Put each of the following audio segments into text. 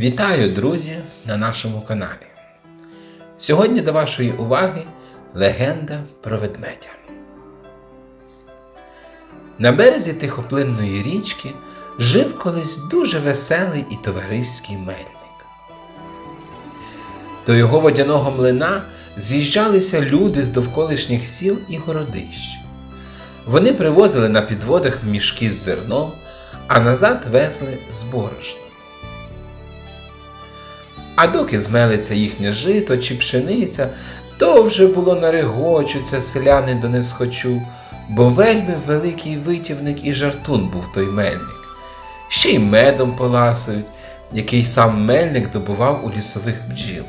Вітаю, друзі, на нашому каналі. Сьогодні до вашої уваги легенда про ведмедя. На березі тихоплинної річки жив колись дуже веселий і товариський мельник. До його водяного млина з'їжджалися люди з довколишніх сіл і городищ. Вони привозили на підводах мішки з зерном, а назад везли з борошном. А доки змелиться їхнє жито чи пшениця, то вже було нарегочуться селяни до несхочу, бо вельми великий витівник і жартун був той мельник. Ще й медом поласують, який сам мельник добував у лісових бджіл.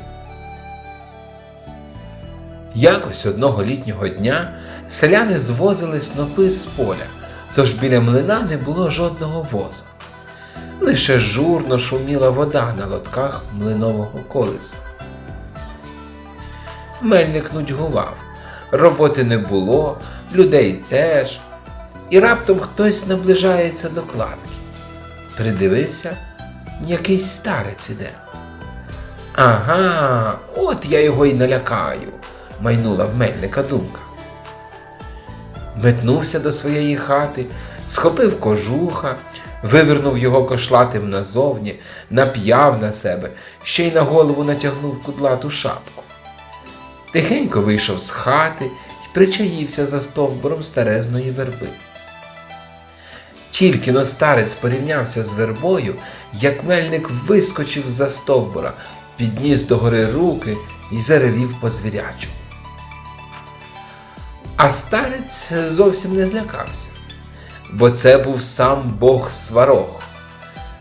Якось одного літнього дня селяни звозили снопи з поля, тож біля млина не було жодного воза. Лише журно шуміла вода на лотках млинового колеса. Мельник нудьгував, роботи не було, людей теж, і раптом хтось наближається до кладки. Придивився, якийсь старець іде. Ага, от я його й налякаю, майнула в мельника думка. Метнувся до своєї хати, схопив кожуха, вивернув його кошлатим назовні, нап'яв на себе, ще й на голову натягнув кудлату шапку. Тихенько вийшов з хати і причаївся за стовбуром старезної верби. Тільки но старець порівнявся з вербою, як мельник вискочив за стовбура, підніс догори руки і заревів по звірячому. А старець зовсім не злякався, бо це був сам Бог сварог.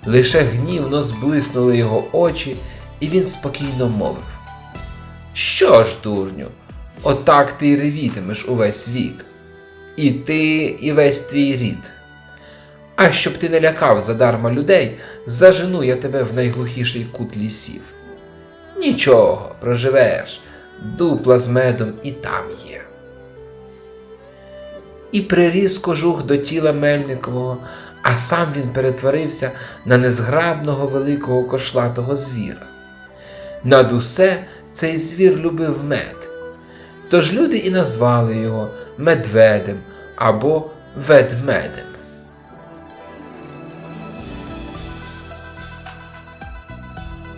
Лише гнівно зблиснули його очі, і він спокійно мовив: Що ж, дурню, отак ти й ревітимеш увесь вік, і ти, і весь твій рід. А щоб ти не лякав задарма людей, зажену я тебе в найглухіший кут лісів. Нічого, проживеш, дупла з медом і там є. І приріс кожух до тіла Мельникового, а сам він перетворився на незграбного великого кошлатого звіра. Над усе цей звір любив мед. Тож люди і назвали його медведем або ведмедем.